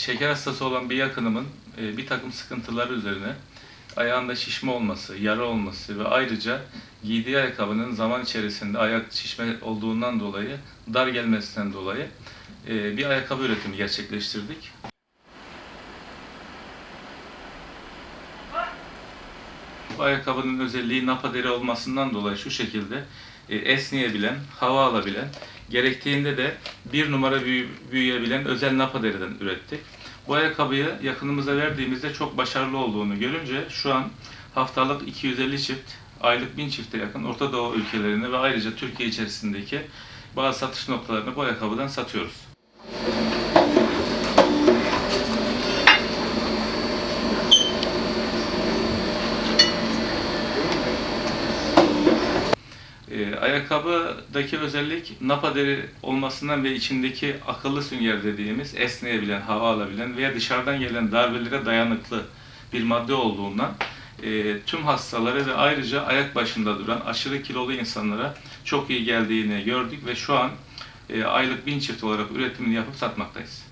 şeker hastası olan bir yakınımın e, bir takım sıkıntıları üzerine ayağında şişme olması, yara olması ve ayrıca giydiği ayakkabının zaman içerisinde ayak şişme olduğundan dolayı, dar gelmesinden dolayı e, bir ayakkabı üretimi gerçekleştirdik. Bu ayakkabının özelliği napa deri olmasından dolayı şu şekilde e, esneyebilen, hava alabilen, gerektiğinde de bir numara büyü- büyüyebilen özel napa deriden ürettik. Bu ayakkabıyı yakınımıza verdiğimizde çok başarılı olduğunu görünce şu an haftalık 250 çift, aylık 1000 çifte yakın Orta Doğu ülkelerine ve ayrıca Türkiye içerisindeki bazı satış noktalarına bu ayakkabıdan satıyoruz. E, ayakkabıdaki özellik napa deri olmasından ve içindeki akıllı sünger dediğimiz esneyebilen, hava alabilen veya dışarıdan gelen darbelere dayanıklı bir madde olduğundan e, tüm hastalara ve ayrıca ayak başında duran aşırı kilolu insanlara çok iyi geldiğini gördük ve şu an e, aylık bin çift olarak üretimini yapıp satmaktayız.